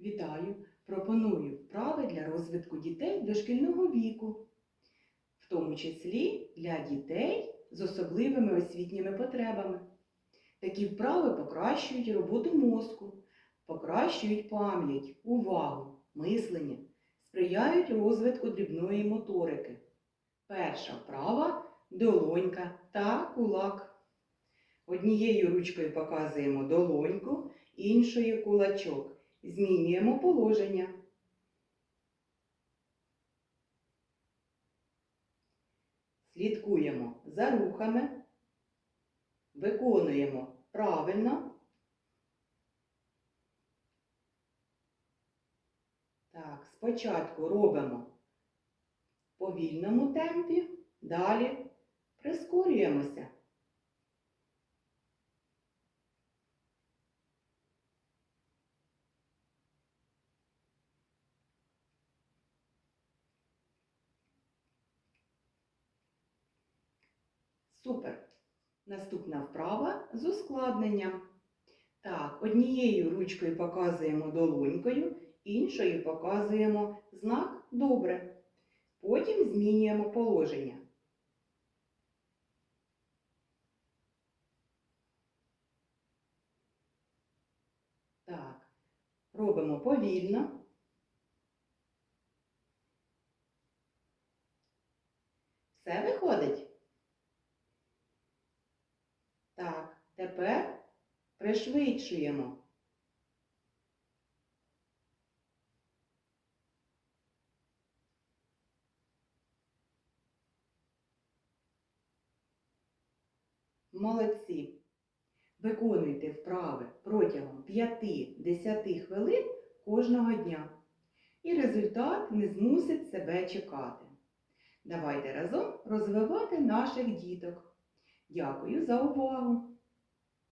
Вітаю! Пропоную вправи для розвитку дітей дошкільного віку, в тому числі для дітей з особливими освітніми потребами. Такі вправи покращують роботу мозку, покращують пам'ять, увагу, мислення, сприяють розвитку дрібної моторики. Перша вправа долонька та кулак. Однією ручкою показуємо долоньку, іншою кулачок. Змінюємо положення. Слідкуємо за рухами, виконуємо правильно. Так, спочатку робимо в повільному темпі, далі прискорюємося. Супер! Наступна вправа з ускладненням. Так, однією ручкою показуємо долонькою, іншою показуємо знак добре. Потім змінюємо положення. Так, робимо повільно. Все виходить? Так, тепер пришвидшуємо. Молодці. Виконуйте вправи протягом 5-10 хвилин кожного дня. І результат не змусить себе чекати. Давайте разом розвивати наших діток. Дякую за увагу!